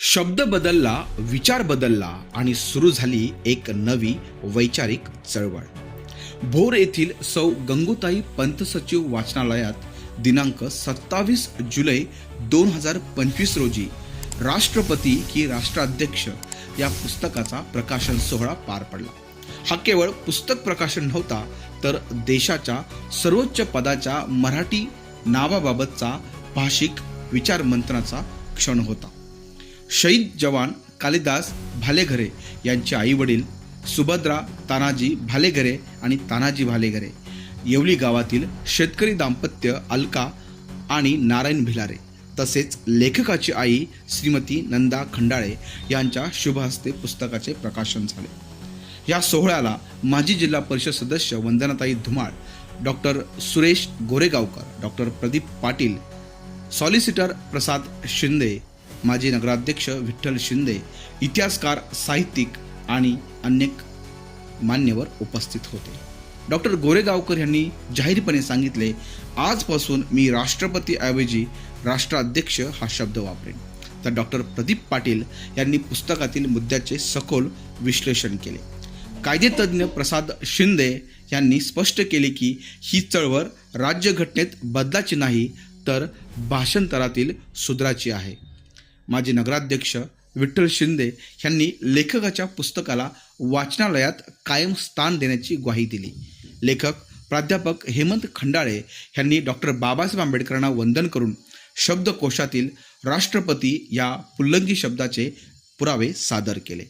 शब्द बदलला विचार बदलला आणि सुरू झाली एक नवी वैचारिक चळवळ. भोर येथील सौ गंगूताई पंत सचिव वाचनालयात दिनांक सत्तावीस जुलै दोन हजार पंचवीस रोजी राष्ट्रपती की राष्ट्राध्यक्ष या पुस्तकाचा प्रकाशन सोहळा पार पडला. हा केवळ पुस्तक प्रकाशन नव्हता तर देशाच्या सर्वोच्च पदाच्या मराठी नावाबाबतचा भाषिक विचारमंत्रणाचा क्षण होता. शहीद जवान कालिदास भालेघरे यांचे आई वडील सुभद्रा तानाजी भालेघरे आणि तानाजी भालेघरे येवली गावातील शेतकरी दाम्पत्य अलका आणि नारायण भिलारे तसेच लेखकाची आई श्रीमती नंदा खंडाळे यांच्या शुभ हस्ते पुस्तकाचे प्रकाशन झाले. या सोहळ्याला माजी जिल्हा परिषद सदस्य Vandanatai Dhumal doctor Suresh Goregaonkar doctor Pradeep Patil solicitor Prasad Shinde माजी नगराध्यक्ष विठ्ठल शिंदे इतिहासकार साहित्यिक आणि अनेक मान्यवर उपस्थित होते. डॉक्टर गोरेगावकर यांनी जाहीरपणे सांगितले आजपासून मी राष्ट्रपतीऐवजी राष्ट्राध्यक्ष हा शब्द वापरेन. तर डॉक्टर प्रदीप पाटील यांनी पुस्तकातील मुद्द्याचे सखोल विश्लेषण केले. कायदेतज्ञ प्रसाद शिंदे यांनी स्पष्ट केले की ही चळवळ राज्यघटनेत बदलाची नाही तर भाषांतरातील सुधाराची आहे. माजी नगराध्यक्ष विठ्ठल शिंदे यांनी लेखकाच्या पुस्तकाला वाचनालयात कायम स्थान देण्याची ग्वाही दिली. लेखक प्राध्यापक हेमंत खंडाळे यांनी डॉक्टर बाबासाहेब आंबेडकरांना वंदन करून शब्दकोशातील राष्ट्रपती या पुल्लंगी शब्दाचे पुरावे सादर केले.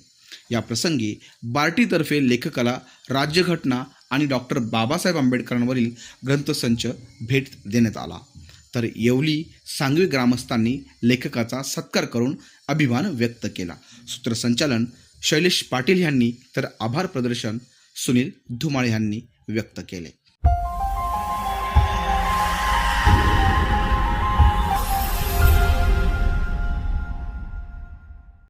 या प्रसंगी बार्टीतर्फे लेखकाला राज्यघटना आणि डॉक्टर बाबासाहेब आंबेडकरांवरील ग्रंथसंच भेट देण्यात आला. तर येवली सांगवी ग्रामस्थांनी लेखकाचा सत्कार करून अभिमान व्यक्त केला. सूत्रसंचालन शैलेश पाटील यांनी तर आभार प्रदर्शन सुनील धुमाळे यांनी व्यक्त केले.